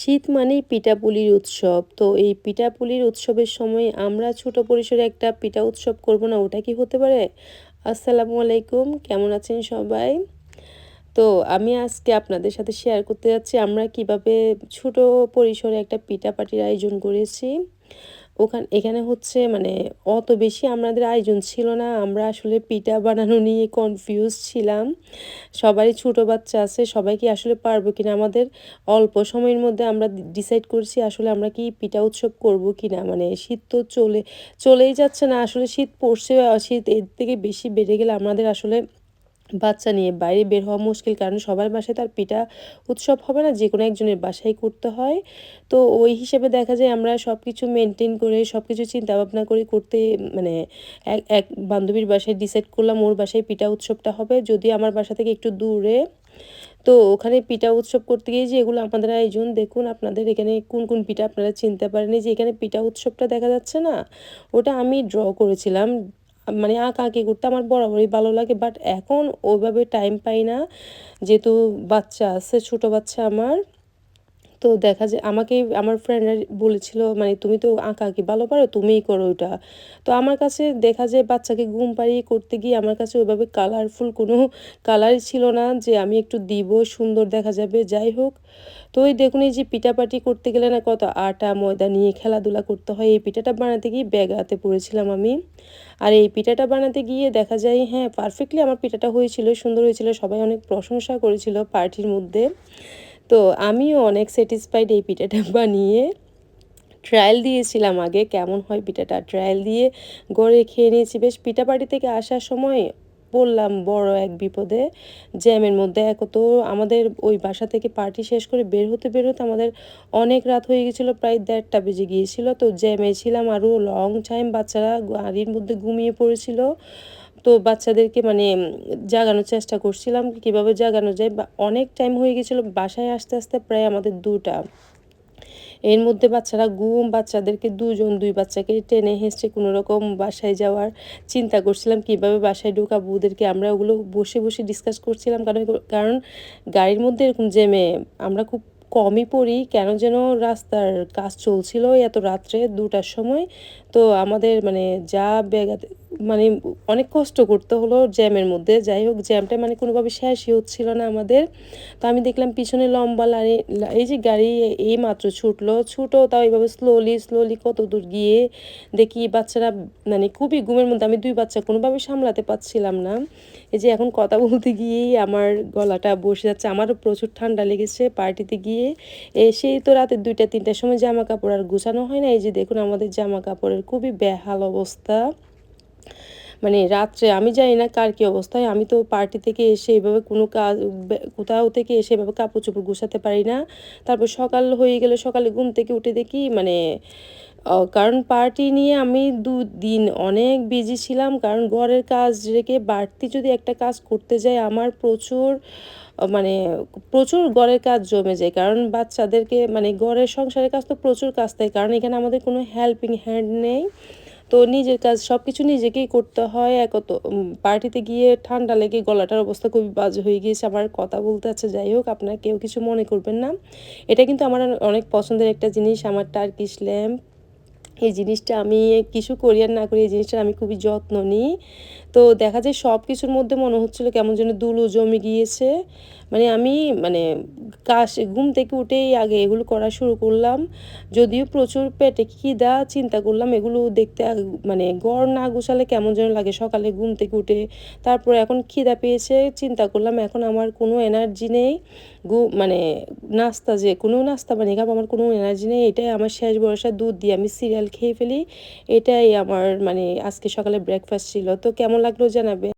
শীত মানেই পিঠাপুলির উৎসব। তো এই পিঠাপুলির উৎসবের সময় আমরা ছোট পরিসরে একটা পিঠা উৎসব করব না, ওটা কি হতে পারে? আসসালামু আলাইকুম, কেমন আছেন সবাই? তো আমি আজকে আপনাদের সাথে শেয়ার করতে যাচ্ছি, আমরা কীভাবে ছোট পরিসরে একটা পিঠা পার্টির আয়োজন করেছি। ওখান, এখানে হচ্ছে মানে অত বেশি আমাদের আয়োজন ছিল না। আমরা আসলে পিঠা বানানো নিয়ে কনফিউজ ছিলাম। সবারই ছোটো বাচ্চা আছে, সবাই কি আসলে পারব কিনা? আমাদের অল্প সময়ের মধ্যে আমরা ডিসাইড করছি আসলে আমরা কি পিঠা উৎসব করব কি না মানে শীত তো চলে, চলেই যাচ্ছে না। আসলে শীত পড়ছে শীত এর থেকে বেশি বেড়ে গেলে আমাদের আসলে বাচ্চা নিয়ে বাইরে বের হওয়া মুশকিল, কারণ সবার বাসায় তার পিঠা উৎসব হবে না যে কোনো একজনের বাসায় করতে হয়। তো ওই হিসেবে দেখা যায় আমরা সব কিছু মেনটেন করে সব কিছু চিন্তা ভাবনা করে করতে মানে এক এক বান্ধবীর বাসায় ডিসাইড করলাম ওর বাসায় পিঠা উৎসবটা হবে, যদি আমার বাসা থেকে একটু দূরে। তো ওখানে পিঠা উৎসব করতে গিয়ে যে এগুলো আপনাদের আয়োজন, দেখুন আপনাদের এখানে কোন কোন পিঠা আপনারা চিনতে পারেনি যে এখানে পিঠা উৎসবটা দেখা যাচ্ছে না? ওটা আমি ড্র করেছিলাম। মানে আঁকা আঁকি করতে আমার বরাবরই ভালো লাগে বাট এখন ওইভাবে টাইম পাই না। যেহেতু বাচ্চা আছে, ছোটো বাচ্চা আমার তো দেখা যায় আমাকে আমার ফ্রেন্ডরা বলেছিল মানে তুমি তো আঁকা আঁকি ভালো পারো, তুমিই করো ওটা তো আমার কাছে দেখা যায় বাচ্চাকে ঘুম পাড়িয়ে করতে গিয়ে আমার কাছে ওইভাবে কালারফুল কোনো কালারই ছিল না যে আমি একটু দিব, সুন্দর দেখা যাবে, যাই হোক। তো ওই দেখুন এই যে পিঠাপাটি করতে গেলে না কত আটা, ময়দা নিয়ে খেলাধুলা করতে হয়, এই পিঠাটা বানাতে গিয়ে ব্যাগাতে পড়েছিলাম আমি। আর এই পিঠাটা বানাতে গিয়ে দেখা যায় হ্যাঁ পারফেক্টলি আমার পিঠাটা হয়েছিল, সুন্দর হয়েছিল, সবাই অনেক প্রশংসা করেছিল পার্টির মধ্যে। তো আমিও অনেক স্যাটিসফাইড এই পিঠাটা বানিয়ে ট্রায়াল দিয়েছিলাম আগে, কেমন হয় পিঠাটা? ট্রায়াল দিয়ে গড়ে খেয়ে নিয়েছি। বেশ পিঠা পাটি থেকে আসার সময় পড়লাম বড় এক বিপদে জ্যামের মধ্যে এক, তো আমাদের ওই বাসা থেকে পার্টি শেষ করে বের হতে বের হতে আমাদের অনেক রাত হয়ে গেছিল, প্রায় দেড়টা বেজে গিয়েছিল। তো জ্যামে ছিলাম আরও লং টাইম বাচ্চারা গাড়ির মধ্যে ঘুমিয়ে পড়েছিল। তো বাচ্চাদেরকে মানে জাগানোর চেষ্টা করছিলাম কীভাবে জাগানো যায়। বা অনেক টাইম হয়ে গেছিল, বাসায় আসতে আসতে প্রায় আমাদের দুটা। এর মধ্যে বাচ্চারা ঘুম, বাচ্চাদেরকে দুজন দুই বাচ্চাকে টেনে হেসে কোনো রকম বাসায় যাওয়ার চিন্তা করছিলাম, কীভাবে বাসায় ঢোকাবো ওদেরকে। আমরা ওগুলো বসে বসে ডিসকাস করছিলাম, কারণ কারণ গাড়ির মধ্যে এরকম জেমে আমরা খুব কমই পড়ি, কেন যেন রাস্তার কাজ চলছিল এত রাত্রে দুটার সময়। তো আমাদের মানে যা ব্যাগাতে মানে অনেক কষ্ট করতে হলো জ্যামের মধ্যে। যাই হোক, জ্যামটা মানে কোনোভাবে শেষই হচ্ছিল না আমাদের। তো আমি দেখলাম পিছনে লম্বা লাইন, এই যে গাড়ি এই মাত্র ছুটলো। ছুটো তাও এইভাবে স্লোলি স্লোলি কত দূর গিয়ে দেখি বাচ্চারা মানে খুবই ঘুমের মধ্যে। আমি দুই বাচ্চা কোনোভাবে সামলাতে পারছিলাম না। এই যে এখন কথা বলতে গিয়েই আমার গলাটা বসে যাচ্ছে। আমারও প্রচুর ঠান্ডা লেগেছে পার্টিতে গিয়ে। সেই তো রাতের দুইটা, তিনটার সময় জামা কাপড় আর গুছানো হয় না। এই যে দেখুন আমাদের জামা কাপড়ের খুবই বেহাল অবস্থা। মানে রাত্রে, আমি জানি না কার কী অবস্থায় আমি তো পার্টি থেকে এসে এভাবে কোনো কাজ কোথাও থেকে এসে এভাবে কাপড় চোপড় গুছাতে পারি না। তারপর সকাল হয়ে গেলে, সকালে ঘুম থেকে উঠে দেখি মানে কারণ পার্টি নিয়ে আমি দু দিন অনেক বিজি ছিলাম, কারণ ঘরের কাজ রেখে বাড়তি যদি একটা কাজ করতে যাই, আমার প্রচুর মানে প্রচুর গড়ের কাজ জমে যায়। কারণ বাচ্চাদেরকে মানে গড়ের সংসারের কাজ তো প্রচুর কাজ থাকে, কারণ এখানে আমাদের কোনো হেল্পিং হ্যান্ড নেই। তো নিজের কাজ সব কিছু নিজেকেই করতে হয়। একত পার্টিতে গিয়ে ঠান্ডা লেগে গলাটার অবস্থা খুবই বাজে হয়ে গিয়েছে। আমার কথা বলতে আছে যাই হোক, আপনার কেউ কিছু মনে করবেন না। এটা কিন্তু আমার অনেক পছন্দের একটা জিনিস আমার টার্কিশ ল্যাম্প এই জিনিসটা আমি কিছু করি আর না করি এই জিনিসটা আমি খুবই যত্ন নিই। তো দেখা যায় সব কিছুর মধ্যে মনে হচ্ছিল কেমন যেন দুলো জমে গিয়েছে। মানে আমি মানে কাশ, ঘুম থেকে উঠেই আগে এগুলো করা শুরু করলাম। যদিও প্রচুর পেটে খিদা, চিন্তা করলাম এগুলো দেখতে মানে গড় না গোছালে কেমন যেন লাগে। সকালে ঘুম থেকে উঠে তারপর এখন খিদা পেয়েছে, চিন্তা করলাম এখন আমার কোনো এনার্জি নেই। গু মানে নাস্তা যে, কোনো নাস্তা বানিয়ে খাব, আমার কোনো এনার্জি নেই। এটাই আমার শেষ বয়সা দুধ দিয়ে আমি সিরিয়াল খেয়ে ফেলি এটাই আমার মানে আজকে সকালে ব্রেকফাস্ট ছিল। তো কেমন লাগল জানাবে?